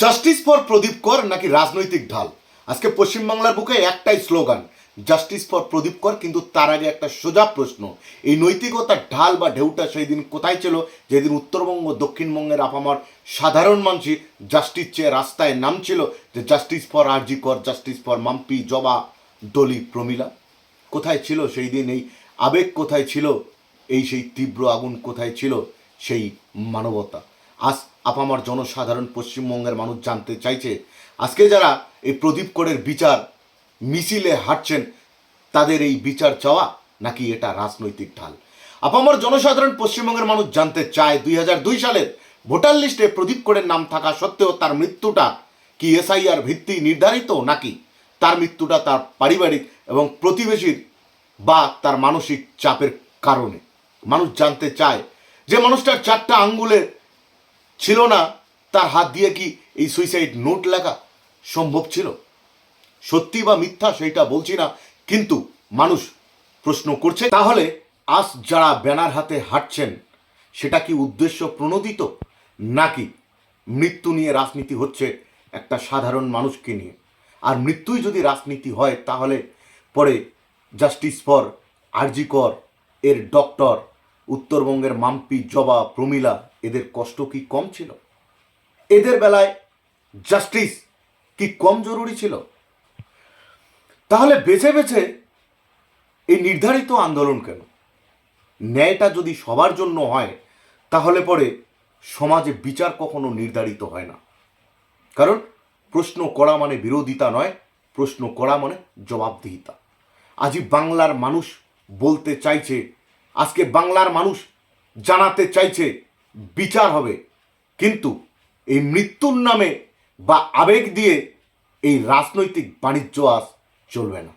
Justice for প্রদীপ কর নাকি রাজনৈতিক ঢাল? আজকে পশ্চিমবাংলার বুকে একটাই স্লোগান জাস্টিস ফর প্রদীপ কর কিন্তু তার আগে একটা সোজা প্রশ্ন, এই নৈতিকতার ঢাল বা ঢেউটা সেই দিন কোথায় ছিল? যেদিন উত্তরবঙ্গ, দক্ষিণবঙ্গের আপামার সাধারণ মানুষই জাস্টিস চেয়ে রাস্তায় নামছিল যে জাস্টিস ফর আরজি কর জাস্টিস ফর মাম্পি জবা দলি প্রমিলা কোথায় ছিল সেই দিন? এই আবেগ কোথায় ছিল? এই সেই তীব্র আগুন কোথায় ছিল? সেই মানবতা। আজ আপামার জনসাধারণ পশ্চিমবঙ্গের মানুষ জানতে চাইছে, আজকে যারা এই প্রদীপ করের বিচার মিছিলে হাঁটছেন, তাদের এই বিচার চাওয়া নাকি এটা রাজনৈতিক ঢাল? আপামর জনসাধারণ পশ্চিমবঙ্গের মানুষ জানতে চায়, দুই হাজার দুই সালের ভোটার লিস্টে প্রদীপ করের নাম থাকা সত্ত্বেও তার মৃত্যুটা কি এসআইআর ভিত্তি নির্ধারিত নাকি তার মৃত্যুটা তার পারিবারিক এবং প্রতিবেশীর বা তার মানসিক চাপের কারণে? মানুষ জানতে চায় যে মানুষটার চারটা আঙ্গুলের ছিল না, তার হাত দিয়ে কি এই সুইসাইড নোট লেখা সম্ভব ছিল? সত্যি বা মিথ্যা সেইটা বলছি না, কিন্তু মানুষ প্রশ্ন করছে, তাহলে আজ যারা ব্যানার হাতে হাঁটছেন, সেটা কি উদ্দেশ্য প্রণোদিত? নাকি মৃত্যু নিয়ে রাজনীতি হচ্ছে একটা সাধারণ মানুষকে নিয়ে? আর মৃত্যুই যদি রাজনীতি হয়, তাহলে পরে জাস্টিস ফর আরজি কর, এর ডক্টর উত্তরবঙ্গের মাম্পি, জবা, প্রমিলা, এদের কষ্ট কি কম ছিল? এদের বেলায় জাস্টিস কি কম জরুরি ছিল? তাহলে বেছে বেছে এই নির্ধারিত আন্দোলন কেন? ন্যায়টা যদি সবার জন্য হয়, তাহলে পরে সমাজে বিচার কখনো নির্ধারিত হয় না। কারণ প্রশ্ন করা মানে বিরোধিতা নয়, প্রশ্ন করা মানে জবাবদিহিতা। আজই বাংলার মানুষ বলতে চাইছে আজকে বাংলার মানুষ জানাতে চাইছে বিচার হবে। কিন্তু এই মৃত্যুর নামে বা আবেগ দিয়ে এই রাজনৈতিক বাণিজ্য আজ চলবে না।